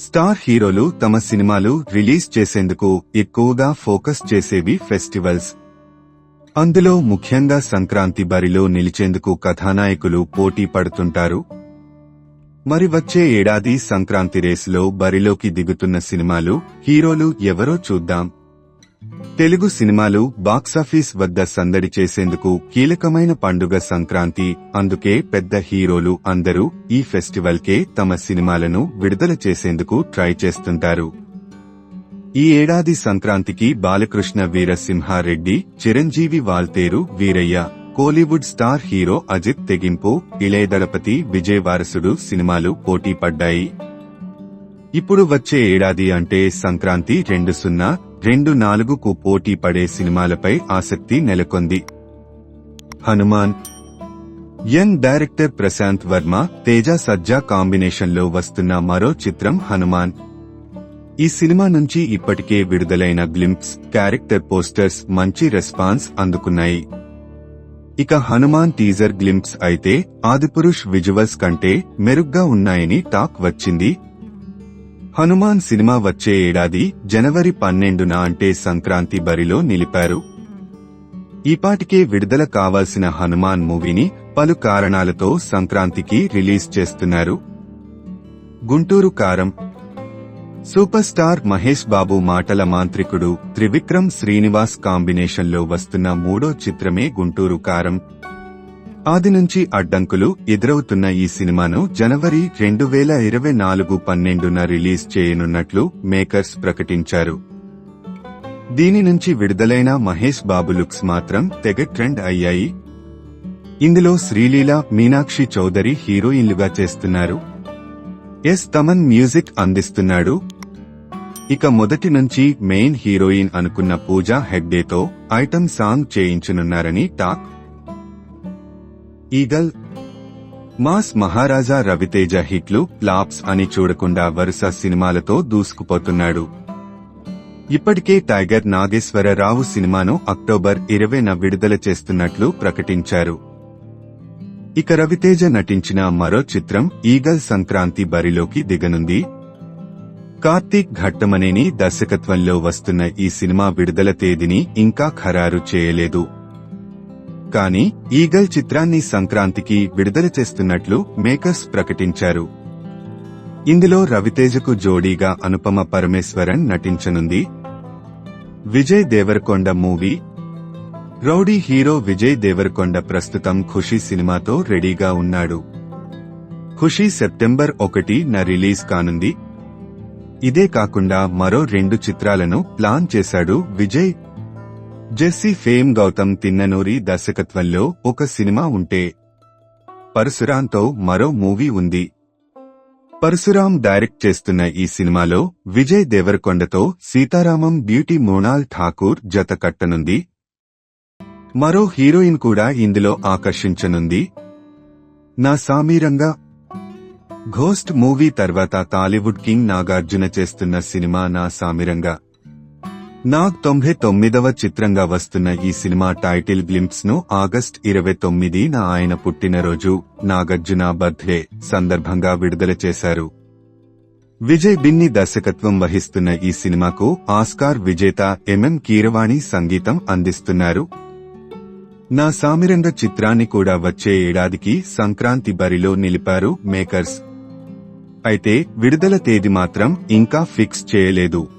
Star హీరోలు తమ సినిమాలు రిలీజ్ చేసేందుకు ఎక్కువగా ఫోకస్ చేసేవి ఫెస్టివల్స్. అందులో ముఖ్యంగా సంక్రాంతి బరిలో నిలిచేందుకు కథానాయకులు పోటీ పడుతుంటారు. మరి వచ్చే ఏడాది సంక్రాంతి రేసులో బరిలోకి దిగుతున్న సినిమాలు హీరోలు ఎవరో చూద్దాం. తెలుగు సినిమాలు బాక్సాఫీస్ వద్ద సందడి చేసేందుకు కీలకమైన పండుగ సంక్రాంతి. అందుకే పెద్ద హీరోలు అందరూ ఈ ఫెస్టివల్కే తమ సినిమాలను విడుదల చేసేందుకు ట్రై చేస్తుంటారు. ఈ ఏడాది సంక్రాంతికి బాలకృష్ణ వీరసింహారెడ్డి చిరంజీవి వాల్తేరు వీరయ్య కోలీవుడ్ స్టార్ హీరో అజిత్ తెగింపు ఇళయదళపతి విజయ్ వారసుడు సినిమాలు పోటీ పడ్డాయి ఇప్పుడు వచ్చే ఏడాది అంటే సంక్రాంతి రెండు సున్నా రెండు నాలుగుకు పోటీ పడే సినిమాలపై ఆసక్తి నెలకొంది. హనుమాన్ యంగ్ డైరెక్టర్ ప్రశాంత్ వర్మ తేజ సజ్జా కాంబినేషన్లో వస్తున్న మరో చిత్రం హనుమాన్. ఈ సినిమా నుంచి ఇప్పటికే విడుదలైన గ్లింప్స్ క్యారెక్టర్ పోస్టర్స్ మంచి రెస్పాన్స్ అందుకున్నాయి. ఇక హనుమాన్ టీజర్ గ్లింప్స్ అయితే ఆదిపురుష్ విజువల్స్ కంటే మెరుగ్గా ఉన్నాయని టాక్ వచ్చింది. హనుమాన్ సినిమా వచ్చే ఏడాది జనవరి పన్నెండున అంటే సంక్రాంతి బరిలో నిలిపారు. ఈపాటికే విడుదల కావాల్సిన హనుమాన్ మూవీని పలు కారణాలతో సంక్రాంతికి రిలీజ్ చేస్తున్నారు. గుంటూరు కారం. సూపర్ స్టార్ మహేష్ బాబు మాటల మాంత్రికుడు త్రివిక్రమ్ శ్రీనివాస్ కాంబినేషన్లో వస్తున్న మూడో చిత్రమే గుంటూరు కారం. ఆది నుంచి అడ్డంకులు ఎదురవుతున్న ఈ సినిమాను జనవరి రెండు వేల ఇరవై నాలుగు పన్నెండున రిలీజ్ చేయనున్నట్లు మేకర్స్ ప్రకటించారు. దీని నుంచి విడుదలైన మహేష్ బాబు లుక్స్ మాత్రం తెగ ట్రెండ్ అయ్యాయి. ఇందులో శ్రీలీల మీనాక్షి చౌదరి హీరోయిన్లుగా చేస్తున్నారు. ఎస్ తమన్ మ్యూజిక్ అందిస్తున్నాడు. ఇక మొదటి నుంచి మెయిన్ హీరోయిన్ అనుకున్న పూజా హెగ్డేతో item song చేయించనున్నారని talk eagle. Mass Maharaja Ravi Teja హిట్లు ఫ్లాప్స్ అని చూడకుండా వరుస సినిమాలతో దూసుకుపోతున్నాడు. ఇప్పటికే టైగర్ నాగేశ్వరరావు సినిమాను అక్టోబర్ ఇరవైన విడుదల చేస్తున్నట్లు ప్రకటించారు. ఇక రవితేజ నటించిన మరో చిత్రం ఈగల్ సంక్రాంతి బరిలోకి దిగనుంది. కార్తీక్ ఘట్టమనేని దర్శకత్వంలో వస్తున్న ఈ సినిమా విడుదల తేదీని ఇంకా ఖరారు చేయలేదు. కానీ ఈగల్ చిత్రాన్ని సంక్రాంతికి విడుదల చేస్తున్నట్లు మేకర్స్ ప్రకటించారు. ఇందులో రవితేజకు జోడీగా Anupama Parameswaran నటించనుంది. Vijay Deverakonda movie. Rowdy hero Vijay Deverakonda ప్రస్తుతం ఖుషీ సినిమాతో రెడీగా ఉన్నాడు. ఖుషీ సెప్టెంబర్ ఒకటి న రిలీజ్ కానుంది. ఇదే కాకుండా మరో రెండు చిత్రాలను ప్లాన్ చేశాడు విజయ్. జెస్సీ ఫేమ్ గౌతమ్ తిన్ననూరి దర్శకత్వంలో ఒక సినిమా ఉంటే పరశురాంతో మరో మూవీ ఉంది. పరశురాం డైరెక్ట్ చేస్తున్న ఈ సినిమాలో విజయ్ దేవరకొండతో సీతారామం బ్యూటీ మోనాల్ ఠాకూర్ జత కట్టనుంది. మరో హీరోయిన్ కూడా ఇందులో ఆకర్షించనుంది. నా సామీరంగా ఘోస్ట్ మూవీ తర్వాత టాలీవుడ్ కింగ్ నాగార్జున చేస్తున్న సినిమా నా సామిరంగా. నాగ్ తొంభై తొమ్మిదవ చిత్రంగా వస్తున్న ఈ సినిమా టైటిల్ గ్లింప్స్ను ఆగస్ట్ ఇరవై తొమ్మిదిన ఆయన పుట్టినరోజు నాగార్జున బర్త్డే సందర్భంగా విడుదల చేశారు. విజయ్ బిన్ని దర్శకత్వం వహిస్తున్న ఈ సినిమాకు ఆస్కార్ విజేత ఎంఎం కీరవాణి సంగీతం అందిస్తున్నారు. నా సామిరంగ చిత్రాన్ని కూడా వచ్చే ఏడాదికి సంక్రాంతి బరిలో నిలిపారు మేకర్స్. అయితే విడుదల తేదీ మాత్రం ఇంకా ఫిక్స్ చేయలేదు.